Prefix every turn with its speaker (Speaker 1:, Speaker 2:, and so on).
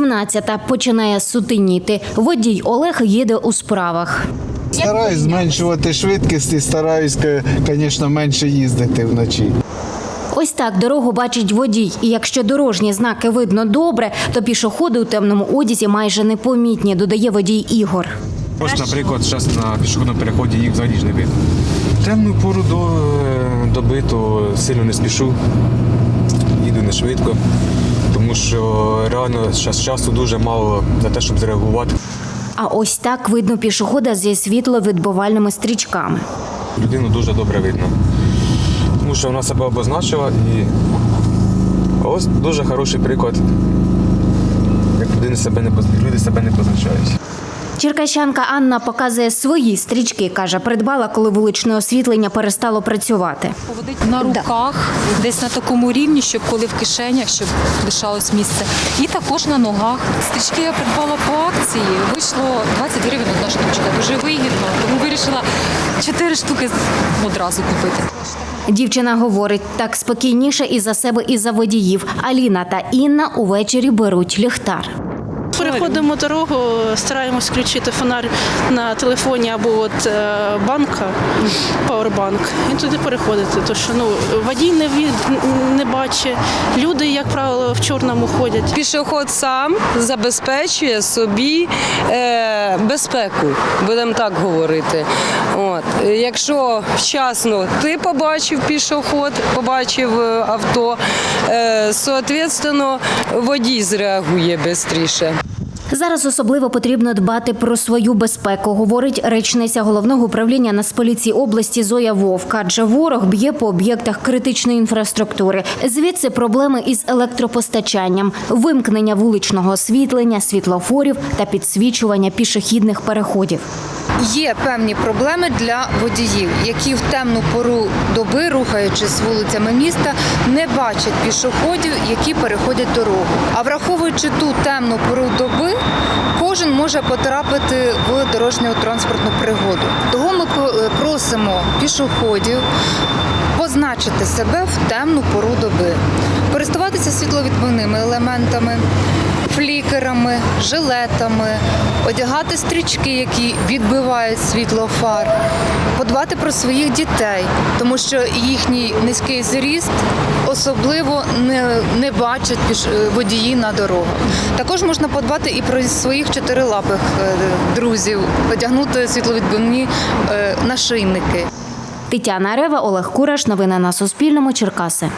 Speaker 1: 17-та починає сутеніти. Водій Олег їде у справах.
Speaker 2: Стараюсь зменшувати швидкість, стараюсь, звісно, менше їздити вночі.
Speaker 1: Ось так дорогу бачить водій. І якщо дорожні знаки видно добре, то пішоходи у темному одязі майже непомітні, додає водій Ігор.
Speaker 3: Ось, наприклад, зараз на пішохідному переході їх взагалі ж не видно. Темну пору до е, доби, то сильно не спішу, їду не швидко, тому що реально зараз часу дуже мало за те, щоб зреагувати.
Speaker 1: А ось так видно пішохода зі світловідбивальними стрічками.
Speaker 3: Людину дуже добре видно. Тому що вона себе обозначила і ось дуже хороший приклад, як людини себе не люди себе не позначають.
Speaker 1: Черкащанка Анна показує свої стрічки. каже, придбала, коли вуличне освітлення перестало працювати.
Speaker 4: Поводить на руках, десь на такому рівні, щоб коли в кишенях, щоб лишалось місце. І також на ногах. Стрічки я придбала по акції. Вийшло 20 гривень одна штучка. Дуже вигідно. Тому вирішила 4 штуки одразу купити.
Speaker 1: Дівчина говорить, так спокійніше і за себе, і за водіїв. Аліна та Інна увечері беруть ліхтар.
Speaker 5: Переходимо дорогу, стараємось включити фонар на телефоні або от е, банка, пауербанк, і туди переходити. Тому що ну, водій не, від- не бачить, люди, як правило, в чорному ходять.
Speaker 6: Пішоход сам забезпечує собі е, безпеку, будемо так говорити. От. Якщо вчасно ти побачив пішоход, побачив е, авто, е, соответственно, водій зреагує швидше.
Speaker 1: Зараз особливо потрібно дбати про свою безпеку, говорить речниця головного управління Нацполіції області Зоя Вовка. Адже ворог б'є по об'єктах критичної інфраструктури. Звідси проблеми із електропостачанням, вимкнення вуличного освітлення, світлофорів та підсвічування пішохідних переходів.
Speaker 7: Є певні проблеми для водіїв, які в темну пору доби, рухаючись вулицями міста, не бачать пішоходів, які переходять дорогу. А враховуючи ту темну пору доби, кожен може потрапити в дорожню транспортну пригоду. Того ми е, просимо пішоходів позначити себе в темну пору доби, користуватися світловідбивними елементами, флікерами, жилетами, одягати стрічки, які відбивають світло фар, подбати про своїх дітей, тому що їхній низький зріст особливо не, не бачать е, водії на дорогах. Також можна подбати і про своїх чотирилапих е, друзів, одягнути світловідбивні е, нашийники.
Speaker 1: Тетяна Рева, Олег Кураш. Новини на Суспільному. Черкаси.